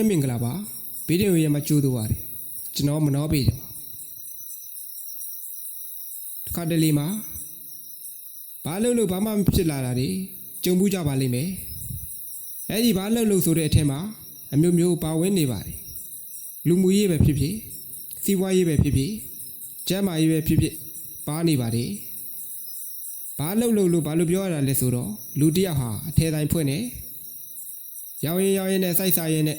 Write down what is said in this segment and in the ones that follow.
မဲမင်္ဂလာပါဗီဒီယိုရဲ့မှာကြိုးတော့ပါတယ်ကျွန်တော်မနှောပေးတယ်ပါတခါတလေမှာဘာလို့လို့ဘာမှမဖြစ်လာတာတွေကြုံဘူးကြပါလိမ့်မယ်အဲ့ဒီဘာလို့လို့ဆိုတဲ့အထက်မှာအမျိုးမျိုးပါဝင်နေပါတယ်လူမှုရေးပဲဖြစ်ဖြစ်စီးပွားရေးပဲဖြစ်ဖြစ်ကျန်းမာရေးပဲဖြစ်ဖြစ်ပါနေပါတယ်ဘာလို့လို့လို့ဘာလို့ပြောရတာလဲဆိုတော့လူတစ်ယောက်ဟာအထဲတိုင်းဖွင့်နေရောင်းရင်ရောင်းရင်နဲ့စိုက်စားရင်နဲ့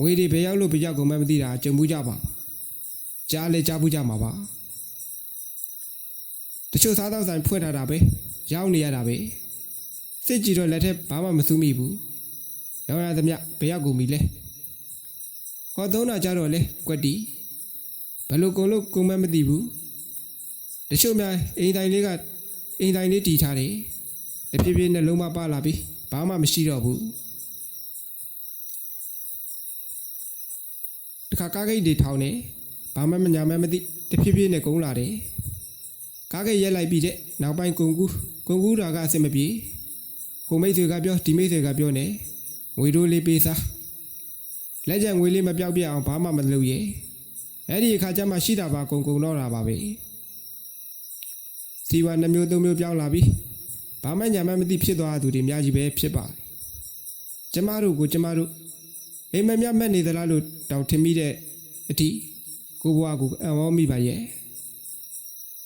ငွေတွေဘယ်ရောက်လို့ဘယ်ရောက်ကုန်မှမသိတာကြုံဘူးကြပါပါကြားလဲကြားဘူးကြမှာပါတချို့စားတော့ဆိုင်ဖွင့်ထားတာပဲရောင်းနေရတာပဲစစ်ကြည့်တော့လက်ထက်ဘာမှမစူးမိဘူးရောင်းရသမျှဘယ်ရောက်ကုန်ပြီလဲဟောသုံးတာကြတော့လေကွက်တီဘယ်လိုကုန်လို့ကုန်မှမသိဘူးတချို့များအိမ်တိုင်းလေးကအိမ်တိုင်းလေးတီထားတယ်တဖြည်းဖြည်းနဲ့လုံးမပါလာပြီဘာမှမရှိတော့ဘူး ခါကားဂိတ်တွေထောင်းနေဘာမှမညာမှမသိတဖြည်းဖြည်းနဲ့ကုန်းလာတယ်ကားဂိတ်ရက်လိုက်ပြီးတဲ့နောက်ပိုင်းကုန်းကူးကုန်းကူးတာကအဆင်မပြေဟိုမိတ်တွေကပြောဒီမိတ်တွေကပြောနေငွေတို့လေးပေးစားလက်ကျန်ငွေလေးမပြောက်ပြအောင်ဘာမှမလုပ်ရဲအဲ့ဒီအခါကျမှရှိတာပါကုန်းကုန်းတော့တာပါပဲစီဝါနှမျိုးသုံးမျိုးပြောင်းလာပြီးဘာမှညာမှမသိဖြစ်သွားသူတွေအများကြီးပဲဖြစ်ပါတယ်ကျမတို့ကိုကျမတို့ အိမ်မက်မြတ်မက်နေသလားလို့တောင်ထင်မိတဲ့အထိကိုဘွားကိုအံ့ဩမိပါရဲ့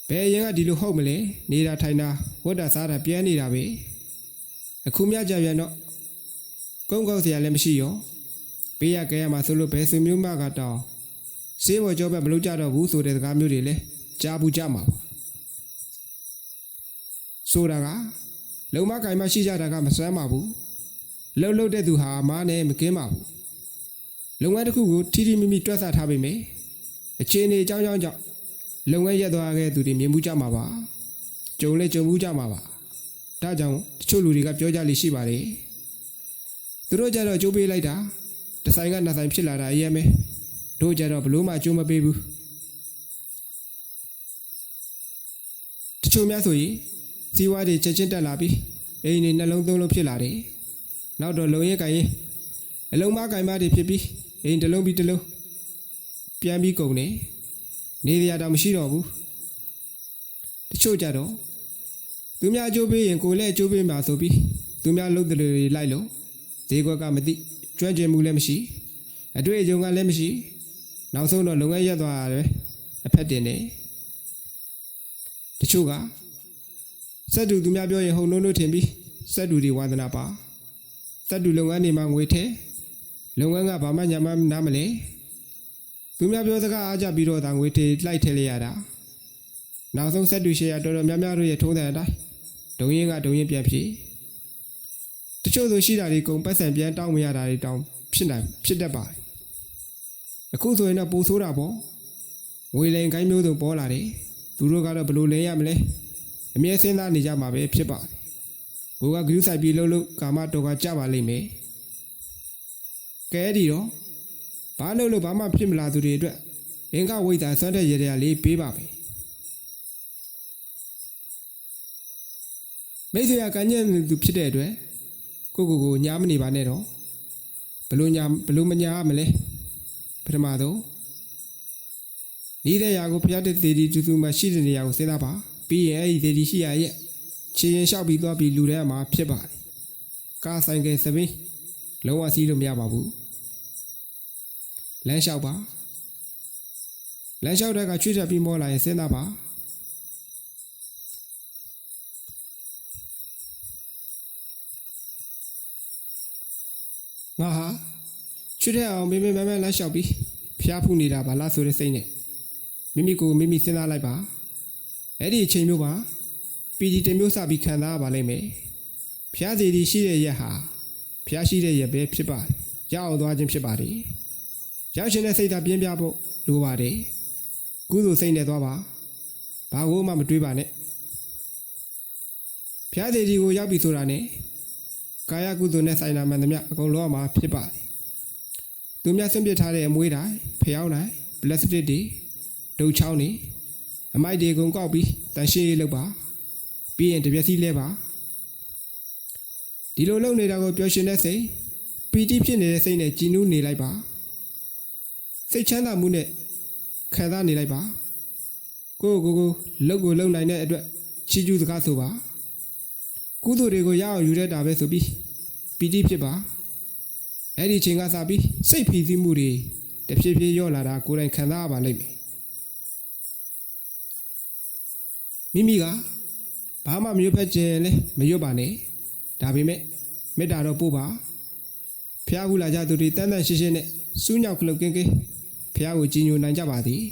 ဘယ်ရင်ကဒီလိုဟုတ်မလဲနေတာထိုင်တာဝတ်တာစားတာပြဲနေတာပဲအခုမြကြပြန်တော့ကုန်းကောက်စရာလည်းမရှိရောပေးရကြရမှာဆိုလို့ဘယ်ဆွေမျိုးမကတောင်းစေးဘော်ကြောပဲမလုပ်ကြတော့ဘူးဆိုတဲ့စကားမျိုးတွေလည်းကြားဘူးကြမှာပါဆိုတာကလုံမကင်မရှိကြတာကမစွမ်းပါဘူးလှုပ်လှုပ်တဲ့သူဟာမားနဲ့မကင်းပါဘူး လုပ်ငန်းတစ်ခုကိုထိထိမိမိတွက်ဆထားပေမယ့်အခြေအနေအကြောင်းကြောင့်ကြောင့်လုပ်ငန်းရက်သွားခဲ့သူတွေမြင်မှုကြမှာပါကြုံလဲကြုံမှုကြမှာပါဒါကြောင့်တချို့လူတွေကပြောကြလိမ့်ရှိပါတယ်သူတို့ကြတော့ကြိုးပေးလိုက်တာတစ်ဆိုင်ကနှစ်ဆိုင်ဖြစ်လာတာအရင်ပဲတို့ကြတော့ဘလို့မှအကျိုးမပေးဘူးတချို့များဆိုရင်စီးပွားတွေချက်ချင်းတက်လာပြီးအိမ်တွေနှလုံးသုံးလုံးဖြစ်လာတယ်နောက်တော့လုံရဲကင်ရင်အလုံးမကင်မတွေဖြစ်ပြီး အိမ်တစ်လုံးပြီးတစ်လုံးပြန်ပြီးကုန်နေနေရတာမရှိတော့ဘူးတချို့ကြတော့သူများအကျိုးပေးရင်ကိုယ်လည်းအကျိုးပေးမှာဆိုပြီးသူများလုပ်တယ်တွေလိုက်လို့ဈေးကွက်ကမသိကျွမ်းကျင်မှုလည်းမရှိအတွေ့အကြုံကလည်းမရှိ နောက်ဆုံးတော့လုပ်ငန်းရက်သွားရတယ်အဖက်တင်နေတချို့ကစက်တူသူများပြောရင်ဟုံနှုံးနှုတ်ထင်ပြီးစက်တူတွေဝါသနာပါစက်တူလုပ်ငန်းတွေမှာငွေထဲ လုပ်ငန်းကဘာမှညာမှနားမလဲသူများပြောစကားအားကြပြီးတော့ဒါငွေထေလိုက်ထဲလိုက်ရတာနောက်ဆုံးဆက်တူရှယ်ယာတော်တော်များများတို့ရဲ့ထုံးတဲ့အတိုင်းဒုံရင်ကဒုံရင်ပြန်ဖြေတချို့ဆိုရှိတာတွေကုန်ပတ်စံပြန်တောင်းမရတာတွေတောင်းဖြစ်နိုင်ဖြစ်တတ်ပါတယ်အခုဆိုရင်တော့ပိုဆိုးတာပေါ့ငွေလိန်ကိုင်းမျိုးစုံပေါ်လာတယ်သူတို့ကတော့ဘယ်လိုလဲရမလဲအမြဲစဉ်းစားနေကြမှာပဲဖြစ်ပါတယ်ကိုကဂရုစိုက်ပြီးလှုပ်လှုပ်ကာမတော်ကကြပါလိမ့်မယ် ကဲဒီတော့ဘာလို့လို့ဘာမှဖြစ်မလာသူတွေအတွက်အင်္ဂဝိဇ္ဇာဆွမ်းတဲ့ရေတရာလေးပေးပါမယ်မိတ်ဆွေကကညံ့သူဖြစ်တဲ့အတွက်ကိုကိုကိုညားမနေပါနဲ့တော့ဘလို့ညာဘလို့မညာမလဲပထမတော့နေတဲ့ရာကိုဖျားတဲ့သေးဒီတူတူမှရှိတဲ့နေရာကိုစဉ်းစားပါပြီးရင်အဲ့ဒီသေးဒီရှိရရဲ့ခြေရင်လျှောက်ပြီးသွားပြီးလူထဲမှာဖြစ်ပါတယ်ကားဆိုင်ကယ်သပင်း လုံးဝစီးလို့မရပါဘူးလမ်းလျှောက်ပါလမ်းလျှောက်တဲ့ကချွေးချက်ပြီးမောလာရင်စဉ်းစားပါငါဟာချွေးတဲ့အောင်မေမေမမလမ်းလျှောက်ပြီးဖျားဖူးနေတာပါလားဆိုတဲ့စိတ်နဲ့မိမိကိုမိမိစဉ်းစားလိုက်ပါအဲ့ဒီအချိန်မျိုးပါပီဒီတစ်မျိုးစပြီးခံစားရပါလိမ့်မယ်ဖျားစီဒီရှိတဲ့ရက်ဟာ ဖျားရှိတဲ့ရက်ပဲဖြစ်ပါတယ်ရအောင်သွားခြင်းဖြစ်ပါတယ်ရောက်ရှင်တဲ့စိတ်ဓာတ်ပြင်းပြဖို့လိုပါတယ်ကုသိုလ်စိတ်နဲ့သွားပါဘာကိုမှမတွေးပါနဲ့ဖျားသေးဒီကိုရောက်ပြီဆိုတာနဲ့ကာယကုသိုလ်နဲ့ဆိုင်တာမှန်သမျှအကုန်လုံးမှာဖြစ်ပါတယ်သူများဆွန့်ပစ်ထားတဲ့အမွေးတိုင်းဖျောင်းတိုင်းပလတ်စတစ်တွေဒုတ်ချောင်းတွေအမိုက်တွေအကုန်ကောက်ပြီးတန်ရှင်းရေးလုပ်ပါပြီးရင်တပြက်စီလဲပါ ဒီလိုလုပ်နေတာကိုပျော်ရွှင်တဲ့စိတ်ပီတိဖြစ်နေတဲ့စိတ်နဲ့ကြည်နူးနေလိုက်ပါစိတ်ချမ်းသာမှုနဲ့ခံစားနေလိုက်ပါကိုယ့်ကိုယ်ကိုလှုပ်ကိုလှုပ်နိုင်တဲ့အတွက်ချီးကျူးစကားဆိုပါကုသိုလ်တွေကိုရအောင်ယူတတ်တာပဲဆိုပြီးပီတိဖြစ်ပါအဲ့ဒီအချိန်ကစပြီးစိတ်ဖိစီးမှုတွေတဖြည်းဖြည်းလျော့လာတာကိုယ်တိုင်ခံစားရပါလိမ့်မယ်မိမိကဘာမှမရွတ်ဖက်ခြင်းလဲမရွတ်ပါနဲ့ ဒါပေမဲ့မေတ္တာတော့ပို့ပါဖျားခုလာကြသူတွေတန်တန်ရှင်းရှင်းနဲ့စူးညောက်ကလုတ်ကင်းကင်းဖျားကိုကြည်ညိုနိုင်ကြပါသည်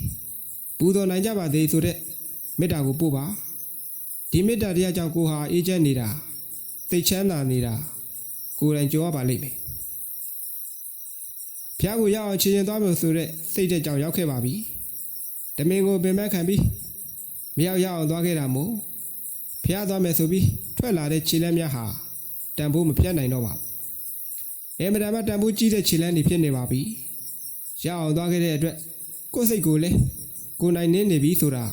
ပူဇော်နိုင်ကြပါသည်ဆိုတဲ့မေတ္တာကိုပို့ပါဒီမေတ္တာတရားကြောင့်ကိုဟာအေးချမ်းနေတာသိတ်ချမ်းသာနေတာကိုယ်တိုင်ကြောရပါလိမ့်မယ်ဖျားကိုရအောင်ချင်ချင်သွားမယ်ဆိုတဲ့စိတ်တဲ့ကြောင့်ရောက်ခဲ့ပါပြီတမင်ကိုပင်ပန်းခံပြီးမရောက်ရအောင်သွားခဲ့တာမို့ဖျားသွားမယ်ဆိုပြီးထွက်လာတဲ့ခြေလမ်းများဟာ တန်ဖိုးမပြတ်နိုင်တော့ပါဘူးအင်မတန်မှတန်ဖိုးကြီးတဲ့ခြေလမ်းတွေဖြစ်နေပါပြီရအောင်သွားခဲ့တဲ့အတွက်ကိုယ်စိတ်ကိုလည်းကိုယ်နိုင်နေနေပြီဆိုတာ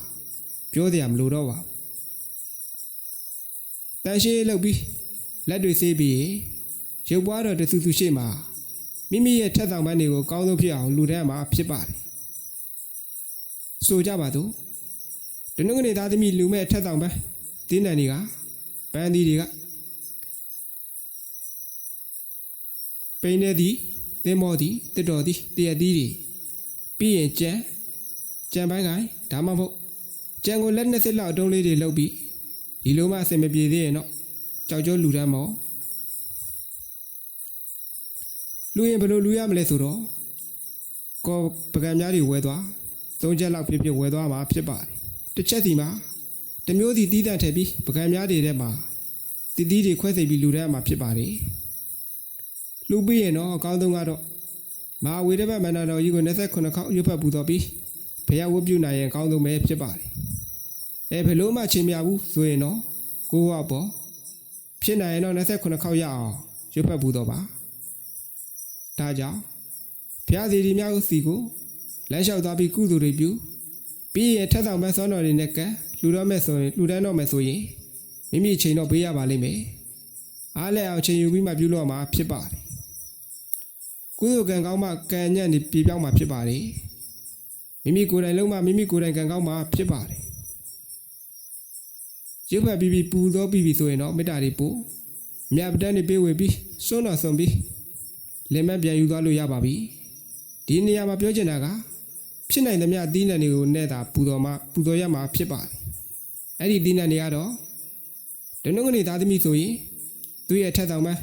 ပြောစရာမလိုတော့ပါဘူးတန်ရှင်းလုပ်ပြီးလက်တွေဆေးပြီးရုပ်ပွားတော်တဆူဆူရှိမှမိမိရဲ့ထက်ဆောင်ပန်းတွေကိုကောင်းဆုံးဖြစ်အောင်လူတန်းမှာဖြစ်ပါတယ်ဆိုကြပါတော့တနင်္ဂနွေသားသမီးလူမဲ့ထက်ဆောင်ပန်းတင်းတန်တွေကပန်းသီးတွေက ပိန်းနေသည်တင်းမောသည်တစ်တော်သည်တရက်သီးတွေပြီးရင်ကြံကြံပိုင်းကိုင်းဒါမှမဟုတ်ကြံကိုလက်နှစ်စစ်လောက်အတုံးလေးတွေလုပ်ပြီးဒီလိုမှအဆင်မပြေသေးရင်တော့ကြောက်ကြောလူတန်းမော်လူရင်ဘယ်လိုလူရမလဲဆိုတော့ကောပကံများတွေဝဲသွားသုံးချက်လောက်ဖြစ်ဖြစ်ဝဲသွားမှာဖြစ်ပါတယ်တစ်ချက်စီမှာတစ်မျိုးစီတီးတန့်ထည့်ပြီးပကံများတွေထဲမှာတီးတီးတွေခွဲစိတ်ပြီးလူတန်းမှာဖြစ်ပါတယ် လူပြီးရင်တော့အကောင်းဆုံးကတော့မဟာဝေဒဘတ်မန္တတော်ကြီးကို29ခေါက်ရွတ်ဖတ်ပူတော်ပြီးဘုရားဝတ်ပြုနိုင်ရင်အကောင်းဆုံးပဲဖြစ်ပါတယ်အဲဘယ်လို့မှချင်းမြဘူးဆိုရင်တော့ကိုကပေါ့ဖြစ်နိုင်ရင်တော့29ခေါက်ရအောင်ရွတ်ဖတ်ပူတော်ပါဒါကြောင့်ဘုရားစီဒီများကိုစီကိုလမ်းလျှောက်သွားပြီးကုသိုလ်တွေပြုပြီးရင်ထက်ဆောင်မဲ့စောတော်တွေနဲ့ကလှူတော့မဲ့ဆိုရင်လှူဒန်းတော့မဲ့ဆိုရင်မိမိချိန်တော့ပေးရပါလိမ့်မယ်အားလည်းအောင်ချိန်ယူပြီးမှပြုလို့မှာဖြစ်ပါတယ် ကုသိုလ်ကံကောင်းမှကံညံ့နေပြေပြောင်းမှာဖြစ်ပါတယ်မိမိကိုယ်တိုင်လုံးမှမိမိကိုယ်တိုင်ကံကောင်းမှာဖြစ်ပါတယ်ရုပ်ဖက်ပြီးပြီးပူသောပြီးပြီးဆိုရင်တော့မေတ္တာတွေပို့မြတ်ပဒန်းတွေပေးဝေပြီးစွန်းတော်ဆွန်ပြီးလက်မပြန်ယူသွားလို့ရပါပြီဒီနေရာမှာပြောချင်တာကဖြစ်နိုင်သမျှအသီးနှံတွေကိုနဲ့တာပူတော်မှာပူတော်ရမှာဖြစ်ပါတယ်အဲ့ဒီအသီးနှံတွေကတော့ဒနုကနေသားသမီးဆိုရင်သူ့ရဲ့ထက်ဆောင်မှာ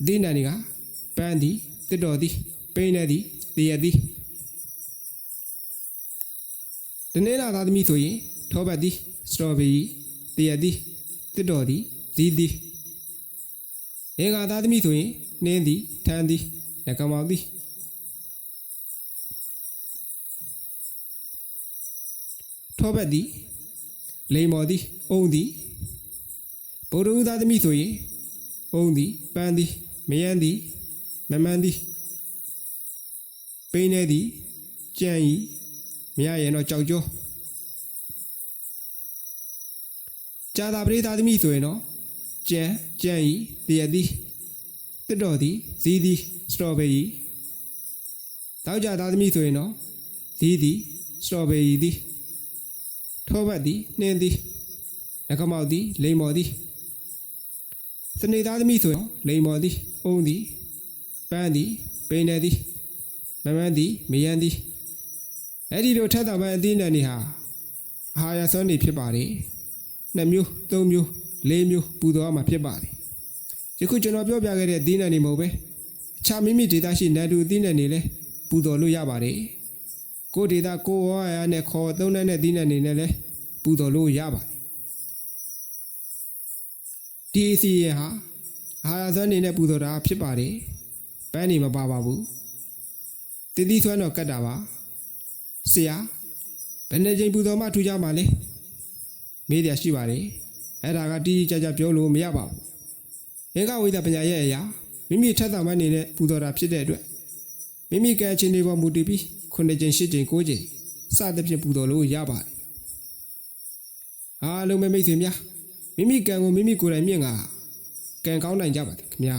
အသီးနှံတွေကပန်းသည် တစ်တော်သည်ပိန်းနေသည်တရသည်တနေ့လာသားသမီးဆိုရင်ထောပတ်သည်စတော်ဘီတရသည်တစ်တော်သည်ဇီးသည်အေဃာသားသမီးဆိုရင်နှင်းသည်ထန်းသည်လကမောင်သည်ထောပတ်သည်လိမ္မော်သည်အုံသည်ဗုဒ္ဓဦးသားသမီးဆိုရင်အုံသည်ပန်းသည်မယန်းသည် မမှန်သည်ပိန်းနေသည်ကြံ့ဤမရရင်တော့ကြောက်ကြောကြာသာပရိသသမီးဆိုရင်တော့ကြံကြံ့ဤတရသည်တစ်တော်သည်ဇီးသည်စတော်ဘယ်ရီတောက်ကြသားသမီးဆိုရင်တော့ဇီးသည်စတော်ဘယ်ရီသည်ထောဘတ်သည်နှင်းသည်လကမောက်သည်လိမ္မော်သည်စနေသားသမီးဆိုရင်လိမ္မော်သည်အုံသည်ပ န်းသည်ပိန်နေသည်မမန်းသည်မယန်းသည်အဲ့ဒီလိုထက်တာပန်းအသီးနှံတွေဟာအာဟာရစွမ်းတွေဖြစ်ပါတယ်နှစ်မျိုးသုံးမျိုးလေးမျိုးပူတော်မှာဖြစ်ပါတယ်ယခုကျွန်တော်ပြောပြခဲ့တဲ့အသီးနှံတွေမဟုတ်ပဲအခြားမိမိဒေတာရှိနတ်တူအသီးနှံတွေလည်းပူတော်လို့ရပါတယ်ကိုဒေတာကိုဝါရနဲ့ခေါ်သုံးတဲ့အသီးနှံတွေနဲ့လည်းပူတော်လို့ရပါတယ်ဒီအစီရင်ဟာအာဟာရစွမ်းတွေနဲ့ပူတော်တာဖြစ်ပါတယ် ပန်းနေမပါပါဘူးတည်တည်ဆွမ်းတော့ကတ်တာပါဆရာဘယ်နဲ့ချိန်ပူတော်မှထူကြမှာလဲမေးရရှိပါတယ်အဲ့ဒါကတီးကြကြပြောလို့မရပါဘူးဧကဝိဒပညာရဲ့အရာမိမိထက်သမှနေတဲ့ပူတော်တာဖြစ်တဲ့အတွက်မိမိကံချင်းတွေပေါ်မူတည်ပြီးခုနှစ်ချိန်ရှစ်ချိန်ကိုးချိန်စသဖြင့်ပူတော်လို့ရပါတယ်အားလုံးပဲမိတ်ဆွေများမိမိကံကိုမိမိကိုယ်တိုင်မြင့်ကကံကောင်းနိုင်ကြပါသည်ခင်ဗျာ